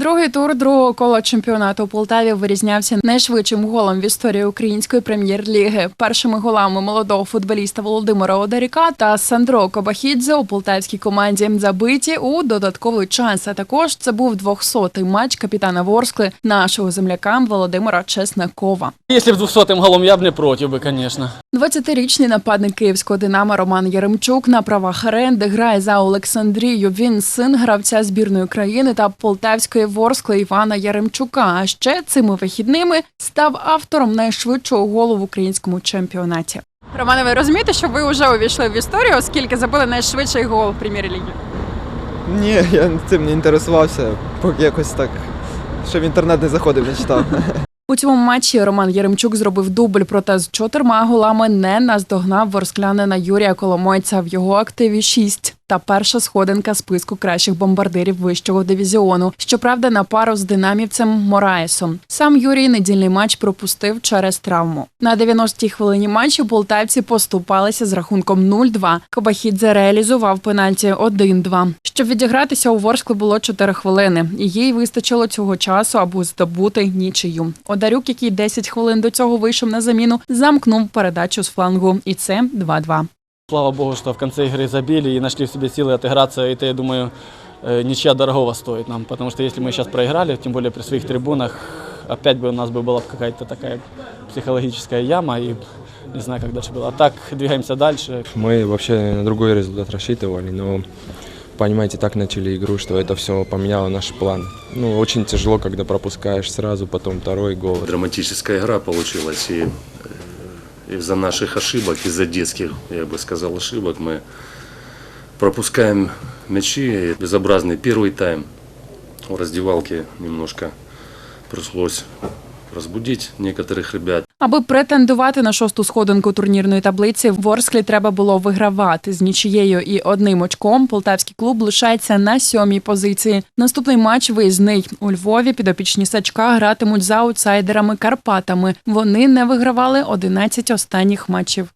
Другий тур другого кола чемпіонату у Полтаві вирізнявся найшвидшим голом в історії української прем'єр-ліги. Першими голами молодого футболіста Володимира Одаріка та Сандро Кобахідзе у полтавській команді забиті у додатковий час. А також це був 200-й матч капітана Ворскли нашого земляка Володимира Чеснокова. Если бы 200-м голом я бы не против бы, конечно. 20-річний нападник київського динамо Роман Яремчук на правах оренди грає за Олександрію. Він син гравця збірної країни та полтавської ворскли Івана Яремчука. А ще цими вихідними став автором найшвидшого голу в українському чемпіонаті. Романе, ви розумієте, що ви вже увійшли в історію, оскільки забили найшвидший гол в прем'єр-лігі? Ні, я цим не інтересувався, поки якось так. Ще в інтернет не заходив, не читав. У цьому матчі Роман Яремчук зробив дубль, проте з чотирма голами не наздогнав ворсклянина Юрія Коломойця. В його активі шість. Та перша сходинка списку кращих бомбардирів вищого дивізіону. Щоправда, на пару з динамівцем Мораєсом. Сам Юрій недільний матч пропустив через травму. На 90-й хвилині матчу полтавці поступалися з рахунком 0-2. Кобахідзе реалізував пенальті 1-2. Щоб відігратися у Ворскли було 4 хвилини. І їй вистачило цього часу, аби здобути нічию. Одарюк, який 10 хвилин до цього вийшов на заміну, замкнув передачу з флангу. І це 2-2. Слава богу, что в конце игры забили и нашли в себе силы отыграться. Это, я думаю, э, ничья дорогого стоит нам. Потому что если мы сейчас проиграли, тем более при своих трибунах, опять бы у нас бы была какая-то такая психологическая яма. И не знаю, как дальше было. А так, двигаемся дальше. Мы вообще на другой результат рассчитывали, но понимаете, так начали игру, что это все поменяло наш план. Ну, очень тяжело, когда пропускаешь сразу, потом второй гол. Драматическая игра получилась, и э, из-за наших ошибок, из-за детских, я бы сказал, ошибок мы пропускаем мячи. Безобразный первый тайм в раздевалке немножко пришлось разбудить некоторих ребят. Аби претендувати на шосту сходинку турнірної таблиці, в Орсклі треба було вигравати з нічією і одним очком. Полтавський клуб лишається на сьомій позиції. Наступний матч виїзний у Львові. Підопічні сачка гратимуть за аутсайдерами Карпатами. Вони не вигравали 11 останніх матчів.